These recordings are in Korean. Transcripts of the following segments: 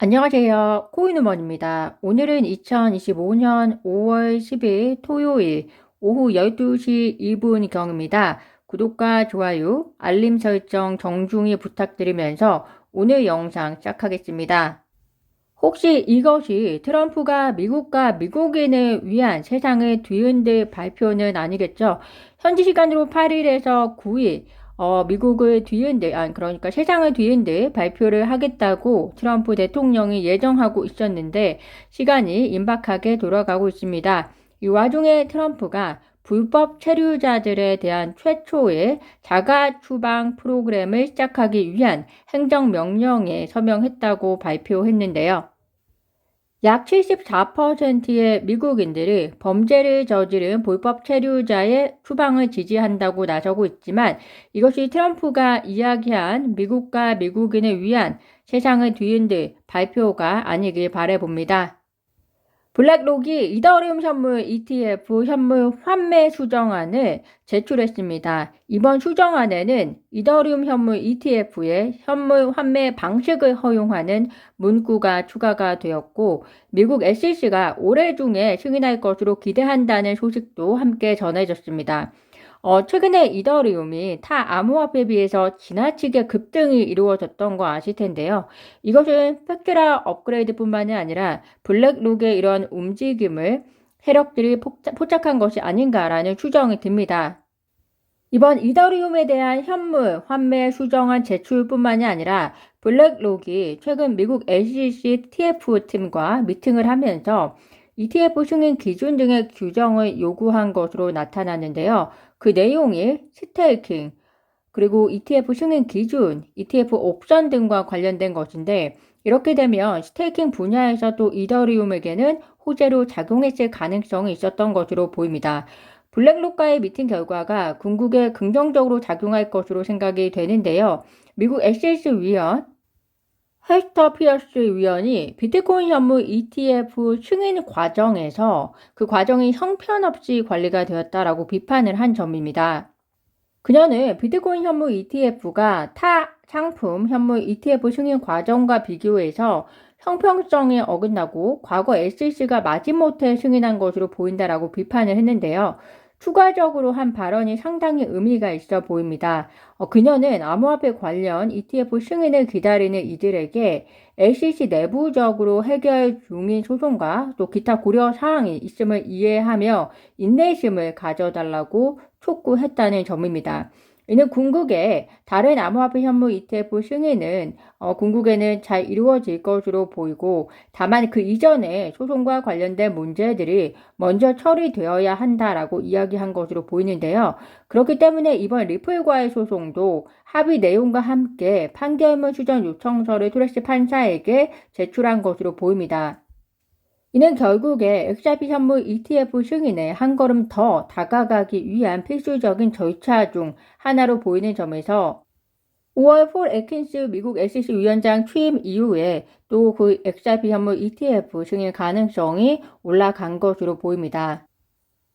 안녕하세요. 코인우먼입니다. 오늘은 2025년 5월 10일 토요일 오후 12시 2분경입니다. 구독과 좋아요, 알림 설정 정중히 부탁드리면서 오늘 영상 시작하겠습니다. 혹시 이것이 트럼프가 미국과 미국인을 위한 세상을 뒤흔들 발표는 아니겠죠? 현지 시간으로 8일에서 9일 어, 미국을 뒤흔들, 아, 그러니까 세상을 뒤흔들 발표를 하겠다고 트럼프 대통령이 예정하고 있었는데 시간이 임박하게 돌아가고 있습니다. 이 와중에 트럼프가 불법 체류자들에 대한 최초의 자가 추방 프로그램을 시작하기 위한 행정명령에 서명했다고 발표했는데요. 약 74%의 미국인들이 범죄를 저지른 불법 체류자의 추방을 지지한다고 나서고 있지만 이것이 트럼프가 이야기한 미국과 미국인을 위한 세상을 뒤흔들 발표가 아니길 바래봅니다. 블랙록이 이더리움 현물 ETF 현물 환매 수정안을 제출했습니다. 이번 수정안에는 이더리움 현물 ETF의 현물 환매 방식을 허용하는 문구가 추가가 되었고 미국 SEC가 올해 중에 승인할 것으로 기대한다는 소식도 함께 전해졌습니다. 어, 최근에 이더리움이 타 암호화폐에 비해서 지나치게 급등이 이루어졌던 거 아실 텐데요. 이것은 팩트라 업그레이드뿐만이 아니라 블랙록의 이런 움직임을 세력들이 포착한 것이 아닌가라는 추정이 듭니다. 이번 이더리움에 대한 현물 환매 수정안 제출뿐만이 아니라 블랙록이 최근 미국 SEC TF 팀과 미팅을 하면서 ETF 승인 기준 등의 규정을 요구한 것으로 나타났는데요. 그 내용이 스테이킹, 그리고 ETF 승인 기준, ETF 옵션 등과 관련된 것인데 이렇게 되면 스테이킹 분야에서 또 이더리움에게는 호재로 작용했을 가능성이 있었던 것으로 보입니다. 블랙록과의 미팅 결과가 궁극에 긍정적으로 작용할 것으로 생각이 되는데요. 미국 SEC 위원 헬스터 피어스 위원이 비트코인 현물 ETF 승인 과정에서 그 과정이 형편없이 관리가 되었다라고 비판을 한 점입니다. 그녀는 비트코인 현물 ETF가 타 상품 현물 ETF 승인 과정과 비교해서 형평성에 어긋나고 과거 SEC가 마지못해 승인한 것으로 보인다라고 비판을 했는데요. 추가적으로 한 발언이 상당히 의미가 있어 보입니다. 어, 그녀는 암호화폐 관련 ETF 승인을 기다리는 이들에게 SEC 내부적으로 해결 중인 소송과 또 기타 고려 사항이 있음을 이해하며 인내심을 가져달라고 촉구했다는 점입니다. 이는 궁극에 다른 암호화폐 현물 ETF 승인은 어, 궁극에는 잘 이루어질 것으로 보이고 다만 그 이전에 소송과 관련된 문제들이 먼저 처리되어야 한다라고 이야기한 것으로 보이는데요. 그렇기 때문에 이번 리플과의 소송도 합의 내용과 함께 판결문 수정 요청서를 토레스 판사에게 제출한 것으로 보입니다. 이는 결국에 XRP 현물 ETF 승인에 한 걸음 더 다가가기 위한 필수적인 절차 중 하나로 보이는 점에서 5월 폴 에킨스 미국 SEC 위원장 취임 이후에 또 그 XRP 현물 ETF 승인 가능성이 올라간 것으로 보입니다.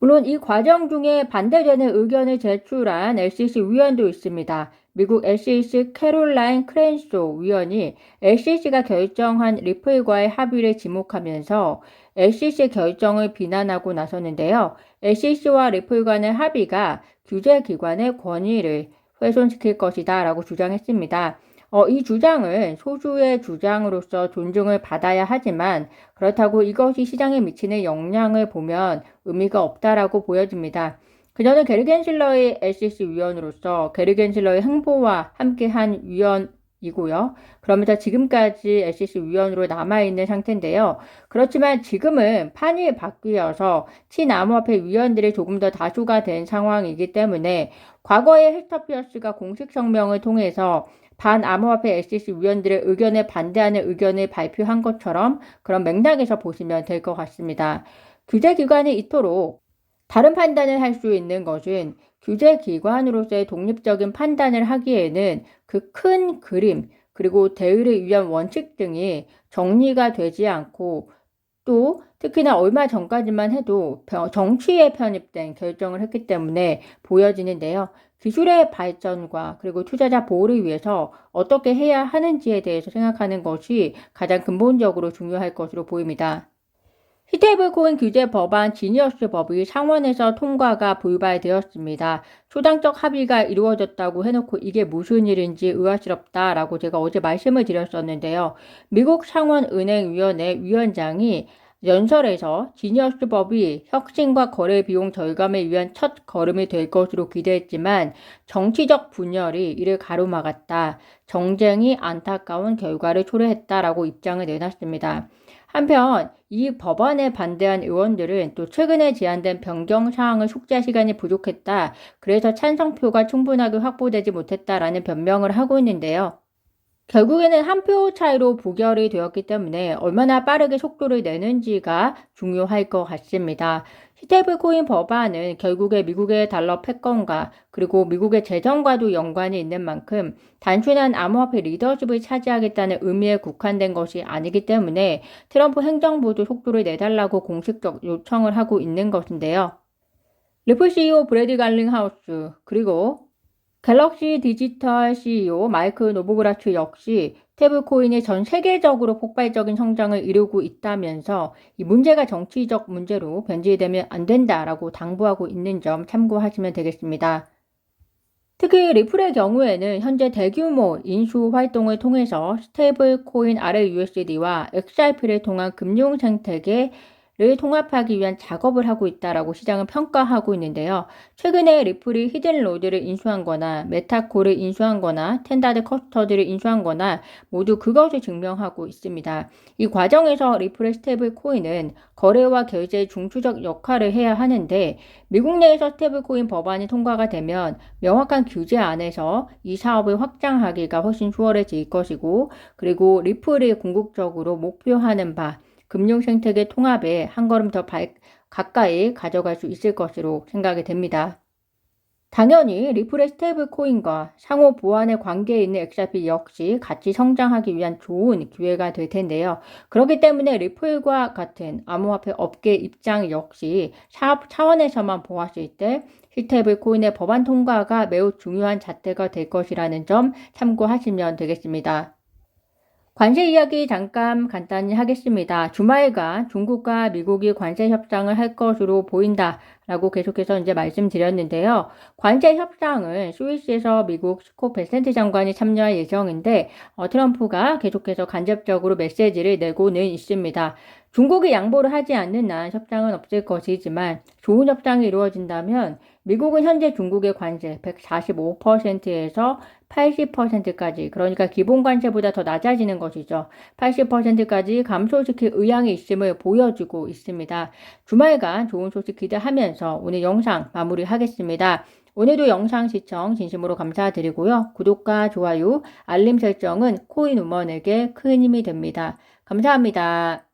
물론 이 과정 중에 반대되는 의견을 제출한 SEC 위원도 있습니다. 미국 SEC 캐롤라인 크랜쇼 위원이 SEC가 결정한 리플과의 합의를 지목하면서 SEC 결정을 비난하고 나섰는데요. SEC와 리플 간의 합의가 규제기관의 권위를 훼손시킬 것이다 라고 주장했습니다. 어, 이 주장은 소수의 주장으로서 존중을 받아야 하지만 그렇다고 이것이 시장에 미치는 영향을 보면 의미가 없다라고 보여집니다. 그녀는 게르겐실러의 SEC 위원으로서 게르겐실러의 행보와 함께한 위원이고요. 그러면서 지금까지 SEC 위원으로 남아있는 상태인데요. 그렇지만 지금은 판이 바뀌어서 친암호화폐 위원들이 조금 더 다수가 된 상황이기 때문에 과거에 헬터피어스가 공식 성명을 통해서 반암호화폐 SEC 위원들의 의견에 반대하는 의견을 발표한 것처럼 그런 맥락에서 보시면 될 것 같습니다. 규제기관이 이토록 다른 판단을 할 수 있는 것은 규제기관으로서의 독립적인 판단을 하기에는 그 큰 그림, 그리고 대의를 위한 원칙 등이 정리가 되지 않고 또 특히나 얼마 전까지만 해도 정치에 편입된 결정을 했기 때문에 보여지는데요. 기술의 발전과 그리고 투자자 보호를 위해서 어떻게 해야 하는지에 대해서 생각하는 것이 가장 근본적으로 중요할 것으로 보입니다. 스테이블 코인 규제 법안 지니어스 법이 상원에서 통과가 불발되었습니다. 초당적 합의가 이루어졌다고 해놓고 이게 무슨 일인지 의아스럽다라고 제가 어제 말씀을 드렸었는데요. 미국 상원은행위원회 위원장이 연설에서 지니어스 법이 혁신과 거래 비용 절감을 위한 첫 걸음이 될 것으로 기대했지만 정치적 분열이 이를 가로막았다. 정쟁이 안타까운 결과를 초래했다라고 입장을 내놨습니다. 한편 이 법안에 반대한 의원들은 또 최근에 제안된 변경 사항을 숙제 시간이 부족했다. 그래서 찬성표가 충분하게 확보되지 못했다라는 변명을 하고 있는데요. 결국에는 한 표 차이로 부결이 되었기 때문에 얼마나 빠르게 속도를 내는지가 중요할 것 같습니다. 스테이블 코인 법안은 결국에 미국의 달러 패권과 그리고 미국의 재정과도 연관이 있는 만큼 단순한 암호화폐 리더십을 차지하겠다는 의미에 국한된 것이 아니기 때문에 트럼프 행정부도 속도를 내달라고 공식적 요청을 하고 있는 것인데요. 리플 CEO 브래디 갈링하우스 그리고 갤럭시 디지털 CEO 마이크 노보그라츠 역시 태블코인이 전 세계적으로 폭발적인 성장을 이루고 있다면서 이 문제가 정치적 문제로 변질되면 안 된다라고 당부하고 있는 점 참고하시면 되겠습니다. 특히 리플의 경우에는 현재 대규모 인수 활동을 통해서 스테이블 코인 RUSD와 XRP를 통한 금융 생태계 를 통합하기 위한 작업을 하고 있다라고 시장은 평가하고 있는데요. 최근에 리플이 히든로드를 인수한 거나 메타코를 인수한 거나 텐다드 커스터드를 인수한 거나 모두 그것을 증명하고 있습니다. 이 과정에서 리플의 스테이블 코인은 거래와 결제 중추적 역할을 해야 하는데 미국 내에서 스테이블 코인 법안이 통과가 되면 명확한 규제 안에서 이 사업을 확장하기가 훨씬 수월해질 것이고 그리고 리플이 궁극적으로 목표하는 바 금융 생태계 통합에 한 걸음 더 발, 가까이 가져갈 수 있을 것으로 생각이 됩니다. 당연히 리플의 스테이블 코인과 상호 보완의 관계에 있는 XRP 역시 같이 성장하기 위한 좋은 기회가 될 텐데요. 그렇기 때문에 리플과 같은 암호화폐 업계 입장 역시 사업 차원에서만 보았을 때 스테이블 코인의 법안 통과가 매우 중요한 잣대가 될 것이라는 점 참고하시면 되겠습니다. 관세 이야기 잠깐 간단히 하겠습니다. 주말간 중국과 미국이 관세 협상을 할 것으로 보인다. 라고 계속해서 이제 말씀드렸는데요. 관세 협상은 스위스에서 미국 스코 베센트 장관이 참여할 예정인데 어, 트럼프가 계속해서 간접적으로 메시지를 내고는 있습니다. 중국이 양보를 하지 않는 한 협상은 없을 것이지만 좋은 협상이 이루어진다면 미국은 현재 중국의 관세 145%에서 80%까지 그러니까 기본 관세보다 더 낮아지는 것이죠. 80%까지 감소시킬 의향이 있음을 보여주고 있습니다. 주말간 좋은 소식 기대하면서 오늘 영상 마무리하겠습니다. 오늘도 영상 시청 진심으로 감사드리고요. 구독과 좋아요, 알림 설정은 코인 우먼에게 큰 힘이 됩니다. 감사합니다.